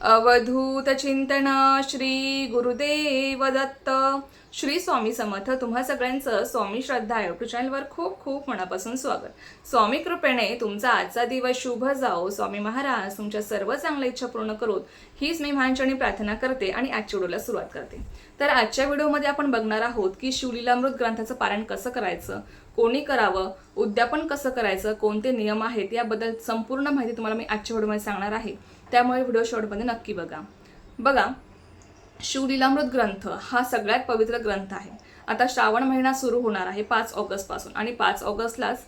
अवधूत चिंतन श्री गुरुदेव दत्त श्री स्वामी समर्थ तुम्हा सगळ्यांचं स्वामी श्रद्धा युट्यूब चॅनलवर खूप खूप मनापासून स्वागत. स्वामी कृपेने तुमचा आजचा दिवस शुभ जाओ. स्वामी महाराज तुमच्या सर्व चांगल्या इच्छा पूर्ण करोत. हीच मी माझ्याने प्रार्थना करते आणि आजच्या व्हिडिओला सुरुवात करते. तर आजच्या व्हिडिओमध्ये आपण बघणार आहोत की शिवलीलामृत ग्रंथाचं पारायण कसं करायचं? कोणी करावं? उद्यापन कसं करायचं? कोणते नियम आहेत? याबद्दल संपूर्ण माहिती तुम्हाला मी आजच्या व्हिडिओमध्ये सांगणार आहे. त्यामुळे व्हिडिओ शॉर्टमध्ये नक्की बघा. बघा शिवलीलामृत ग्रंथ हा सगळ्यात पवित्र ग्रंथ आहे. आता श्रावण महिना सुरू होणार आहे पाच ऑगस्टपासून आणि पाच ऑगस्टलाच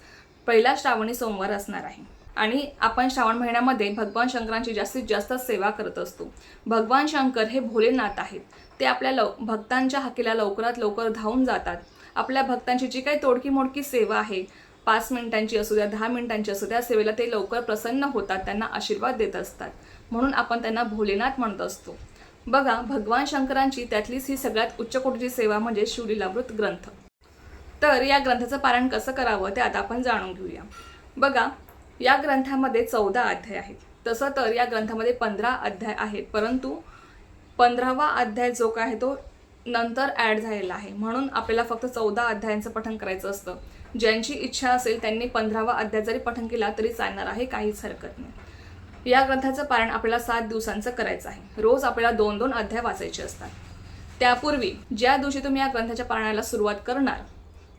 पहिला श्रावणी सोमवार असणार आहे. आणि आपण श्रावण महिन्यामध्ये भगवान शंकरांची जास्तीत जास्त सेवा करत असतो. भगवान शंकर हे भोलेनाथ आहेत. ते आपल्या लव भक्तांच्या हाकेला लवकरात लवकर धावून जातात. आपल्या भक्तांची जी काही तोडकी मोडकी सेवा आहे पाच मिनिटांची असू द्या दहा मिनिटांची असू द्या सेवेला ते लवकर प्रसन्न होतात त्यांना आशीर्वाद देत असतात. म्हणून आपण त्यांना भोलेनाथ म्हणत असतो. बघा भगवान शंकरांची त्यातलीच ही सगळ्यात उच्च कोटीची सेवा म्हणजे शिवलीलामृत ग्रंथ. तर या ग्रंथाचं पारायण कसं करावं ते आता आपण जाणून घेऊया. बघा या ग्रंथामध्ये चौदा अध्याय आहेत. तसं तर या ग्रंथामध्ये पंधरा अध्याय आहेत परंतु पंधरावा अध्याय जो काय आहे तो नंतर ॲड झालेला आहे. म्हणून आपल्याला फक्त चौदा अध्यायांचं पठण करायचं असतं. ज्यांची इच्छा असेल त्यांनी पंधरावा अध्याय जरी पठण केला तरी चालणार आहे काहीच हरकत नाही. या ग्रंथाचं पारण आपल्याला सात दिवसांचं करायचं आहे. रोज आपल्याला दोन दोन अध्याय वाचायचे असतात. त्यापूर्वी ज्या दिवशी तुम्ही या ग्रंथाच्या पारणाला सुरुवात करणार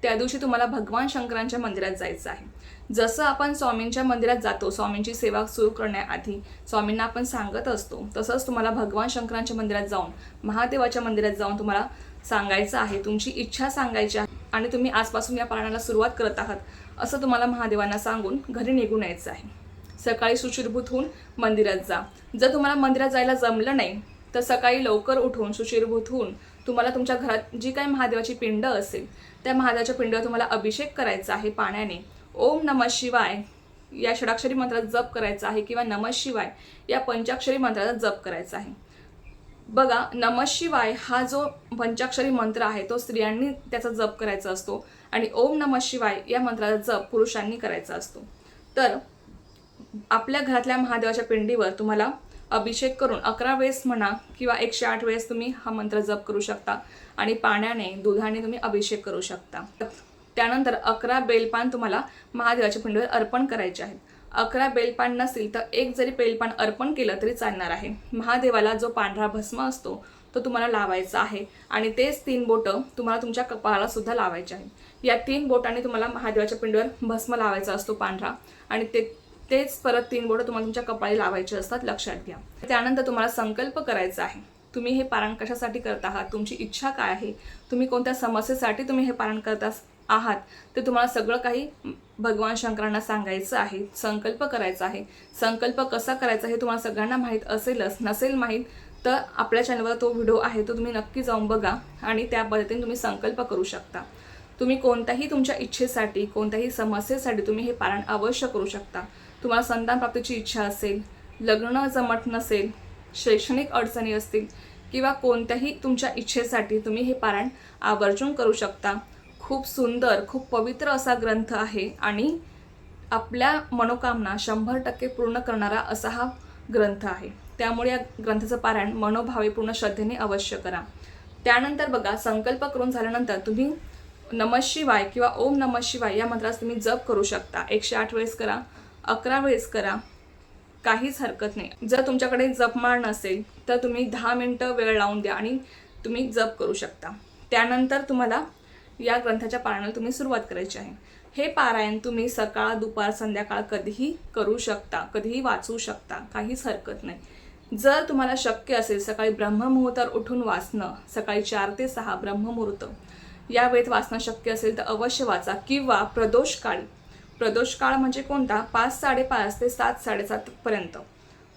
त्या दिवशी तुम्हाला भगवान शंकरांच्या मंदिरात जायचं आहे. जसं आपण स्वामींच्या मंदिरात जातो स्वामींची सेवा सुरू करण्याआधी स्वामींना आपण सांगत असतो तसंच तुम्हाला भगवान शंकरांच्या मंदिरात जाऊन महादेवाच्या मंदिरात जाऊन तुम्हाला सांगायचं आहे तुमची इच्छा सांगायची आहे. आणि तुम्ही आजपासून या पारायणाला सुरुवात करत आहात असं तुम्हाला महादेवांना सांगून घरी निघून यायचं आहे. सकाळी सुशीरभूत होऊन मंदिरात जा. जर तुम्हाला मंदिरात जायला जमलं नाही तर सकाळी लवकर उठून सुशीरभूत होऊन तुम्हाला तुमच्या घरात जी काही महादेवाची पिंड असेल त्या महादेवाच्या पिंडीवर तुम्हाला अभिषेक करायचा आहे पाण्याने. ओम नम शिवाय या षडाक्षरी मंत्राचा जप करायचा आहे किंवा नम शिवाय या पंचाक्षरी मंत्राचा जप करायचा आहे. बघा नमशिवाय हा जो पंचाक्षरी मंत्र आहे तो स्त्रियांनी त्याचा जप करायचा असतो आणि ओम नम शिवाय या मंत्राचा जप पुरुषांनी करायचा असतो. तर आपल्या घरातल्या महादेवाच्या पिंडीवर तुम्हाला अभिषेक करून अकरा वेळेस म्हणा किंवा एकशे आठ वेळेस तुम्ही हा मंत्र जप करू शकता आणि पाण्याने दुधाने तुम्ही अभिषेक करू शकता. त्यानंतर अकरा बेलपान तुम्हाला महादेवाच्या पिंडीवर अर्पण करायचे आहेत. अकरा बेलपान नसतील तर एक जरी बेलपान अर्पण केलं तरी चालणार आहे. महादेवाला जो पांढरा भस्म असतो तो तुम्हाला लावायचा आहे. आणि तेच तीन बोटं तुम्हाला तुमच्या कपाळाला सुद्धा लावायचे आहेत. या तीन बोटाने तुम्हाला महादेवाच्या पिंडीवर भस्म लावायचा असतो पांढरा. आणि ते तेच परत तीन बोटं तुम्हाला तुमच्या कपाळी लावायचे असतात लक्षात घ्या. त्यानंतर तुम्हाला संकल्प करायचा आहे. तुम्ही हे पारायण कशासाठी करत आहात? तुमची इच्छा काय आहे? तुम्ही कोणत्या समस्येसाठी तुम्ही हे पारायण करत? आहात. ते तुम्हाला सगळं काही भगवान शंकरांना सांगायचं आहे संकल्प करायचा आहे. संकल्प कसा करायचा हे तुम्हाला सगळ्यांना माहीत असेलच नसेल माहीत तर आपल्या चॅनलवर तो व्हिडिओ आहे तो तुम्ही नक्की जाऊन बघा आणि त्या पद्धतीने तुम्ही संकल्प करू शकता. तुम्ही कोणत्याही तुमच्या इच्छेसाठी कोणत्याही समस्येसाठी तुम्ही हे पारायण अवश्य करू शकता. तुम्हाला संतान प्राप्तीची इच्छा असेल लग्न जमत नसेल शैक्षणिक अडचणी असतील किंवा कोणत्याही तुमच्या इच्छेसाठी तुम्ही हे पारायण आवर्जून करू शकता. खूप सुंदर खूप पवित्र असा ग्रंथ आहे आणि आपल्या मनोकामना शंभर टक्के पूर्ण करणारा असा हा ग्रंथ आहे. त्यामुळे या ग्रंथाचं पारायण मनोभावेपूर्ण श्रद्धेने अवश्य करा. त्यानंतर बघा संकल्प करून झाल्यानंतर तुम्ही नमः शिवाय किंवा ओम नमः शिवाय या मंत्रास तुम्ही जप करू शकता. एकशे आठ वेळेस करा अकरा वेळेस करा काहीच हरकत नाही. जर तुमच्याकडे जपमाळ नसेल तर तुम्ही दहा मिनटं वेळ लावून द्या आणि तुम्ही जप करू शकता. त्यानंतर तुम्हाला या ग्रंथाच्या पारायणाला तुम्ही सुरुवात करायची आहे. हे पारायण तुम्ही सकाळ दुपार संध्याकाळ कधीही करू शकता कधीही वाचू शकता काहीच हरकत नाही. जर तुम्हाला शक्य असेल सकाळी ब्रह्ममुहूर्तावर उठून वाचणं सकाळी चार ते सहा ब्रह्ममुहूर्त या वेळेत वाचणं शक्य असेल तर अवश्य वाचा किंवा प्रदोष काळ. प्रदोष काळ म्हणजे कोणता? पाच साडेपाच ते सात साडेसातपर्यंत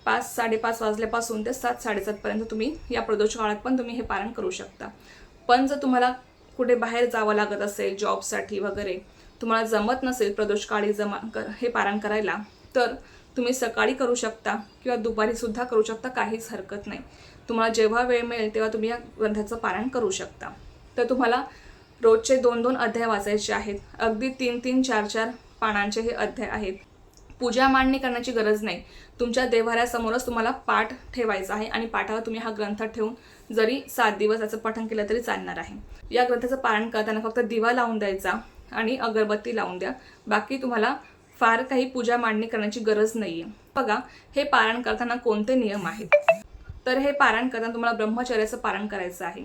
पाच साडेपाच वाजल्यापासून ते सात साडेसातपर्यंत तुम्ही या प्रदोष काळात पण तुम्ही हे पारण करू शकता. पण जर तुम्हाला कुठे बाहेर जावं लागत असेल जॉबसाठी वगैरे तुम्हाला जमत नसेल प्रदोष काळी जमा कर हे पारायण करायला तर तुम्ही सकाळी करू शकता किंवा दुपारीसुद्धा करू शकता काहीच हरकत नाही. तुम्हाला जेव्हा वेळ मिळेल तेव्हा तुम्ही या ग्रंथाचं पारायण करू शकता. तर तुम्हाला रोजचे दोन दोन अध्याय वाचायचे आहेत. अगदी तीन तीन चार चार पानांचे हे अध्याय आहेत. पूजा मांडणी करण्याची गरज नाही. तुमच्या देव्हाऱ्यासमोरच तुम्हाला पाठ ठेवायचा आहे आणि पाठावर तुम्ही हा ग्रंथ ठेवून जरी सात दिवस याचं पठण केलं तरी चालणार आहे. या ग्रंथाचं पारण करताना फक्त दिवा लावून द्यायचा आणि अगरबत्ती लावून द्या. बाकी तुम्हाला फार काही पूजा मांडणी करण्याची गरज नाही आहे बघा हे पारण करताना कोणते नियम आहेत? तर हे पारण करताना तुम्हाला ब्रह्मचर्याचं पारण करायचं आहे.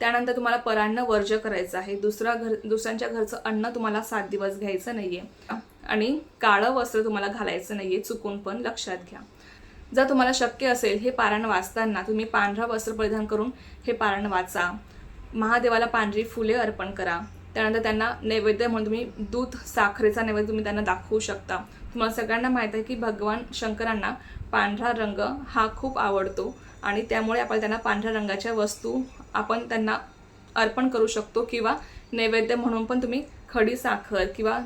त्यानंतर तुम्हाला परान्न वर्ज्य करायचं आहे. दुसरा घर दुसऱ्यांच्या घरचं अन्न तुम्हाला सात दिवस घ्यायचं नाही आहे आणि काळं वस्त्र तुम्हाला घालायचं नाही आहे चुकून पण लक्षात घ्या. जर तुम्हाला शक्य असेल हे पारण वाचताना तुम्ही पांढरा वस्त्र परिधान करून हे पारण वाचा. महादेवाला पांढरी फुले अर्पण करा. त्यानंतर त्यांना नैवेद्य म्हणून तुम्ही दूध साखरेचा नैवेद्य तुम्ही त्यांना दाखवू शकता. तुम्हाला सगळ्यांना माहीत आहे की भगवान शंकरांना पांढरा रंग हा खूप आवडतो आणि त्यामुळे आपण त्यांना पांढऱ्या रंगाच्या वस्तू आपण त्यांना अर्पण करू शकतो किंवा नैवेद्य म्हणून पण तुम्ही खडी साखर किंवा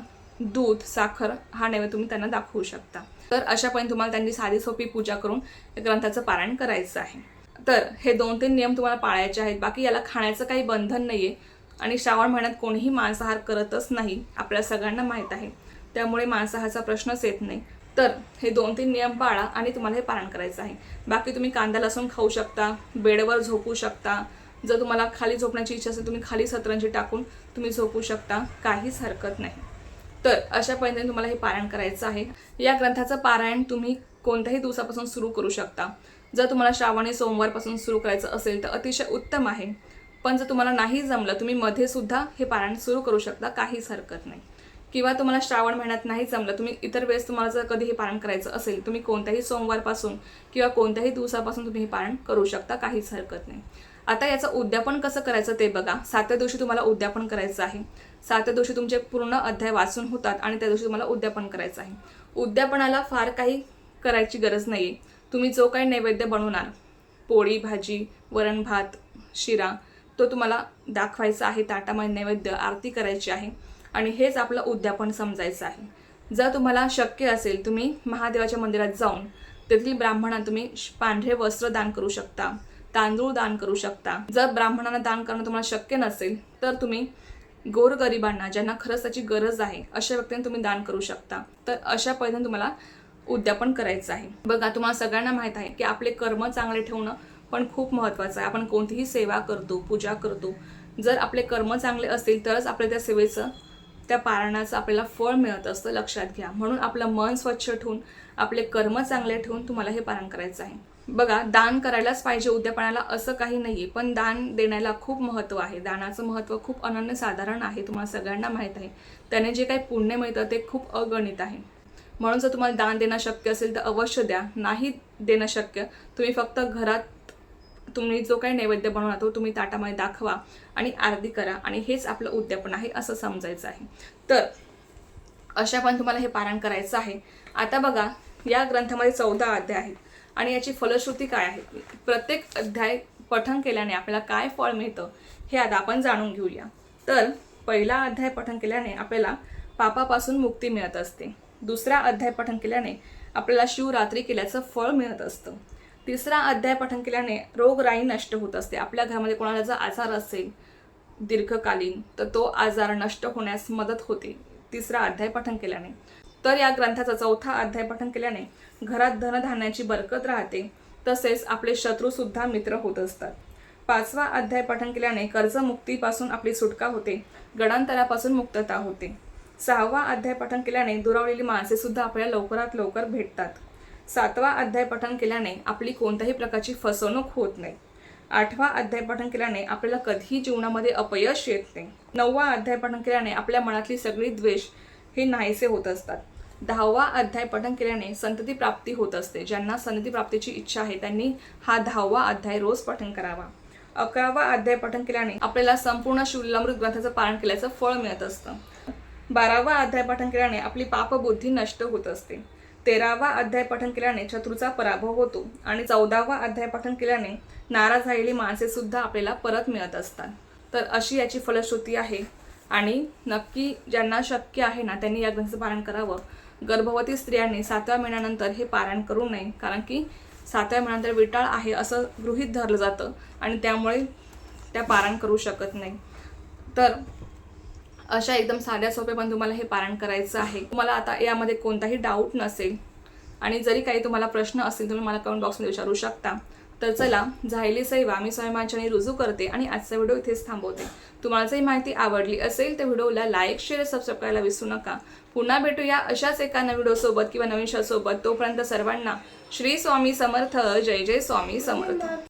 दूध साखर हा नैवेद्य तुम्ही त्यांना दाखवू शकता. तर अशापर्यंत तुम्हाला त्यांची साधी सोपी पूजा करून ग्रंथाचं पारायण करायचं आहे. तर हे दोन तीन नियम तुम्हाला पाळायचे आहेत. बाकी याला खाण्याचं काही बंधन नाही आहे आणि श्रावण महिन्यात कोणीही मांसाहार करतच नाही आपल्या सगळ्यांना माहीत आहे. त्यामुळे मांसाहाराचा प्रश्नच येत नाही. तर हे दोन तीन नियम पाळा आणि तुम्हाला हे पारण करायचं आहे. बाकी तुम्ही कांदा लसूण खाऊ शकता बेडवर झोपू शकता. जर तुम्हाला खाली झोपण्याची इच्छा असेल तुम्ही खाली सतरंजी टाकून तुम्ही झोपू शकता. काहीच हरकत नाही. तर अशा पद्धतीने तुम्हाला हे पारायण करायचं आहे. या ग्रंथाचं पारायण तुम्ही कोणत्याही दिवसापासून सुरू करू शकता. जर तुम्हाला श्रावणी सोमवारपासून सुरू करायचं असेल तर अतिशय उत्तम आहे. पण जर तुम्हाला नाही जमलं तुम्ही मध्ये सुद्धा हे पारायण सुरू करू शकता काहीच हरकत नाही. किंवा तुम्हाला श्रावण महिन्यात नाही जमलं तुम्ही इतर वेळेस तुम्हाला जर कधी हे पारण करायचं असेल तुम्ही कोणत्याही सोमवारपासून किंवा कोणत्याही दिवसापासून तुम्ही हे पारण करू शकता काहीच हरकत नाही. आता याचं उद्यापन कसं करायचं ते बघा. सातव्या दिवशी तुम्हाला उद्यापन करायचं आहे. सातव्या दिवशी तुमचे पूर्ण अध्याय वाचून होतात आणि त्या दिवशी तुम्हाला उद्यापन करायचं आहे. उद्यापनाला फार काही करायची गरज नाही आहे तुम्ही जो काही नैवेद्य बनवणार पोळी भाजी वरण भात शिरा तो तुम्हाला दाखवायचा आहे. ताटामध्ये नैवेद्य आरती करायची आहे. आणि हेच आपलं उद्यापन समजायचं आहे. जर तुम्हाला शक्य असेल तुम्ही महादेवाच्या मंदिरात जाऊन तेथील ब्राह्मणांना तुम्ही श- पांढरे वस्त्र दान करू शकता तांदूळ दान करू शकता. जर ब्राह्मणांना दान करणं तुम्हाला शक्य नसेल तर तुम्ही गोरगरिबांना ज्यांना खरंच त्याची गरज आहे अशा व्यक्तींना तुम्ही दान करू शकता. तर अशा पद्धतीने तुम्हाला उद्यापन करायचं आहे. बघा तुम्हाला सगळ्यांना माहीत आहे की आपले कर्म चांगले ठेवणं पण खूप महत्त्वाचं आहे. आपण कोणतीही सेवा करतो पूजा करतो. जर आपले कर्म चांगले असतील तरच आपल्या त्या सेवेचं त्या पारणाचं आपल्याला फळ मिळत असतं लक्षात घ्या. म्हणून आपलं मन स्वच्छ ठेवून आपले कर्म चांगले ठेवून तुम्हाला हे पारण करायचं आहे. बघा दान करायलाच पाहिजे उद्यापणाला असं काही नाहीये पण दान देण्याला खूप महत्त्व आहे. दानाचं महत्त्व खूप अनन्यसाधारण आहे तुम्हाला सगळ्यांना माहीत आहे. त्याने जे काही पुण्य मिळतं ते खूप अगणित आहे. म्हणून जर तुम्हाला दान देणं शक्य असेल तर अवश्य द्या. नाही देणं शक्य तुम्ही फक्त घरात तुम्ही जो काही नैवेद्य बनवला तो तुम्ही ताटामध्ये दाखवा आणि आरती करा आणि हेच आपलं उद्यापन आहे असं समजायचं आहे. तर अशा पण तुम्हाला हे पारायण करायचं आहे. आता बघा या ग्रंथामध्ये चौदा अध्याय आहेत आणि याची फलश्रुती काय आहे? प्रत्येक अध्याय पठन केल्याने आपल्याला काय फळ मिळतं हे आता आपण जाणून घेऊया. तर पहिला अध्याय पठन केल्याने आपल्याला पापापासून मुक्ती मिळत असते. दुसरा अध्याय पठन केल्याने आपल्याला शिवरात्री केल्याचं फळ मिळत असतं. तिसरा अध्याय पठन केल्याने रोगराई नष्ट होत असते. आपल्या घरामध्ये कोणाला जर आजार असेल दीर्घकालीन तर तो आजार नष्ट होण्यास मदत होते. तिसरा अध्याय पठन केल्याने. तर या ग्रंथाचा चौथा अध्याय पठन केल्याने घरात धनधान्याची बरकत राहते तसेच आपले शत्रूसुद्धा मित्र होत असतात. पाचवा अध्याय पठन केल्याने कर्जमुक्तीपासून आपली सुटका होते गडांतरापासून मुक्तता होते. सहावा अध्याय पठन केल्याने दुरावलेली माणसेसुद्धा आपल्याला लवकरात लवकर भेटतात. सातवा अध्याय पठण केल्याने आपली कोणत्याही प्रकारची फसवणूक होत नाही. आठवा अध्याय पठण केल्याने आपल्याला कधीही जीवनामध्ये अपयश येत नाही. नववा अध्याय पठण केल्याने आपल्या मनातली सगळी द्वेष हे नाहीसे होत असतात. दहावा अध्याय पठण केल्याने संतती प्राप्ती होत असते. ज्यांना संतती प्राप्तीची इच्छा आहे त्यांनी हा दहावा अध्याय रोज पठण करावा. अकरावा अध्याय पठण केल्याने आपल्याला संपूर्ण शिवलीलामृत ग्रंथाचं पारण केल्याचं फळ मिळत असतं. बारावा अध्याय पठण केल्याने आपली पापबुद्धी नष्ट होत असते. तेरावा अध्याय पठण केल्याने शत्रूचा पराभव होतो आणि चौदावा अध्याय पठण केल्याने नाराज झालेली माणसेसुद्धा आपल्याला परत मिळत असतात. तर अशी याची फलश्रुती आहे. आणि नक्की ज्यांना शक्य आहे ना त्यांनी या ग्रंथाचं पारण करावं. गर्भवती स्त्रियांनी सातव्या महिन्यानंतर हे पारायण करू नये. कारण की सातव्या महिन्यानंतर विटाळ आहे असं गृहीत धरलं जातं आणि त्यामुळे त्या पारायण करू शकत नाही. तर अशा एकदम साध्या सोप्या पण तुम्हाला हे पारायण करायचं आहे. तुम्हाला आता यामध्ये कोणताही डाऊट नसेल आणि जरी काही तुम्हाला प्रश्न असतील तुम्ही मला कमेंट बॉक्समध्ये विचारू शकता. तर चला झायली सैवा मी स्वयंमांच्याने रुजू करते आणि आजचा व्हिडिओ इथेच थांबवते. तुम्हाला जरी माहिती आवडली असेल तर व्हिडिओला लाईक शेअर सबस्क्राईब करायला विसरू नका. पुन्हा भेटूया अशाच एका नवीन व्हिडिओसोबत किंवा नवीन शोसोबत तोपर्यंत सर्वांना श्री स्वामी समर्थ. जय जय स्वामी समर्थ.